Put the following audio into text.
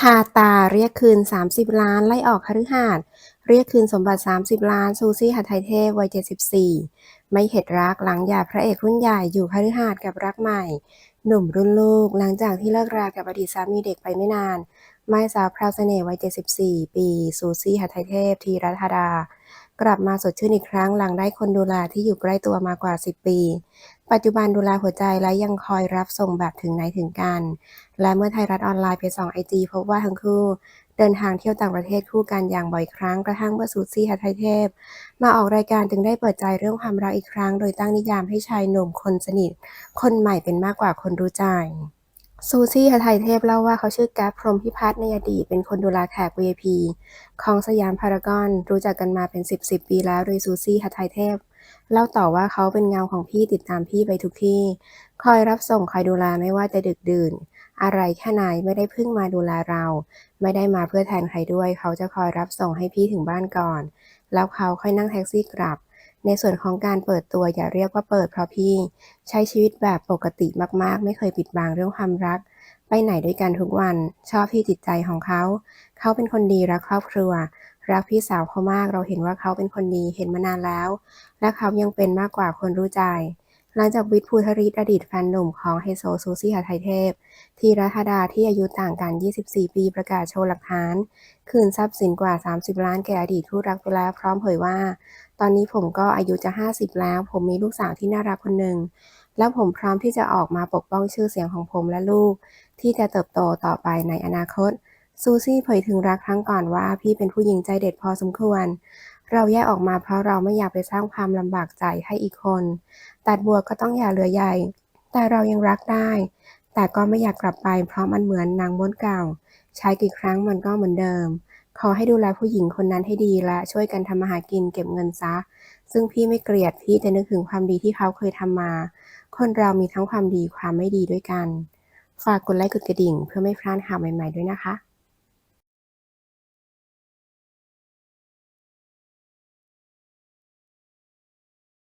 ฮาตาเรียกคืน 30 ล้านไล่ออกคฤหาสน์เรียกคืนสมบัติ 30 ล้าน ซูซี่หทัยเทพวัย 74 ไม่เข็ดรักหลังหย่าพระเอกรุ่นใหญ่อยู่คฤหาสน์กับรักใหม่ หนุ่มรุ่นลูก หลังจากที่เลิกรากับอดีตสามีเด็กไปไม่นานไม้สาวพราวเสน่ห์วัย 74 ปี ซูซี่หทัยเทพธีรธาดา กลับมาสดชื่นอีกครั้งหลังได้คนดูแลที่อยู่ใกล้ตัวมากว่า 10 ปี ปัจจุบันดูแลหัวใจและยังคอยรับส่งแบบถึงไหนถึงกัน และเมื่อไทยรัฐออนไลน์ไปส่องไอจีพบว่าทั้งคู่ เดินทางเที่ยวต่างประเทศคู่กันอย่างบ่อยครั้งกระทั่งเมื่อซูซี่หัทไทเทพ มาออกรายการจึงได้เปิดใจเรื่องความรักอีกครั้ง โดยตั้งนิยามให้ชายหนุ่มคนสนิท คนใหม่เป็นมากกว่าคนรู้ใจ ซูซี่หัทไทยเทพเล่าว่าเขาชื่อแก๊ปพรมพิพัฒน์ในอดีตเป็นคนดูแลแขก VIP ของสยามพารากอนรู้จักกันมาเป็น 10 10ปีแล้วโดยซูซี่หัทไทยเทพ เล่าต่อว่าเขาเป็นเงาของพี่ติดตามพี่ไปทุกที่ คอยรับส่งคอยดูแลไม่ว่าจะดึกดื่น อะไรแค่ไหนไม่ได้พิ่งมาดูแลเรา ไม่ได้มาเพื่อแทนใครด้วย เขาจะคอยรับส่งให้พี่ถึงบ้านก่อน แล้วเขาค่อยนั่งแท็กซี่กลับ ในส่วนของการเปิดตัวอย่าเรียกว่าเปิดเพราะพี่ ใช้ชีวิตแบบปกติมากๆ ไม่เคยปิดบังเรื่องความรัก ไปไหนด้วยกันทุกวัน ชอบที่จิตใจของเขา เขาเป็นคนดีรักครอบครัว รักพี่สาวเขามากเราเห็นว่าเขาเป็นคนดีเห็นมานานแล้ว และเขายังเป็นมากกว่าคนรู้ใจ หลังจากวิทย์ภูทริศอดีตแฟนหนุ่มของไฮโซซูซี่หทัยเทพธีรธดาที่อายุต่างกัน 24 ปีประกาศโชว์หลักฐาน คืนทรัพย์สินกว่า 30 ล้านแก่อดีตคู่รักไปแล้วพร้อมเผยว่า ตอนนี้ผมก็อายุจะ 50 แล้ว ผมมีลูกสาวที่น่ารักคนหนึ่ง แล้วผมพร้อมที่จะออกมาปกป้องชื่อเสียงของผมและลูก ที่จะเติบโตต่อไปในอนาคตซูซี่เผยถึงรักครั้งก่อนว่าพี่เป็นผู้หญิงใจเด็ดพอสมควร เราแยกออกมาเพราะเราไม่อยากไปสร้างความลำบากใจให้อีกคน ตัดบัวก็ต้องอย่าเหลือใหญ่ แต่เรายังรักได้ แต่ก็ไม่อยากกลับไปเพราะมันเหมือนนางมดเก่า ใช้กี่ครั้งมันก็เหมือนเดิม ขอให้ดูแลผู้หญิงคนนั้นให้ดีและช่วยกันทำมาหากินเก็บเงินซะ ซึ่งพี่ไม่เกลียดพี่จะนึกถึงความดีที่เขาเคยทำมา คนเรามีทั้งความดีความไม่ดีด้วยกัน ฝากกดไลค์กดกระดิ่ง เพื่อไม่พลาดข่าวใหม่ ๆด้วยนะคะ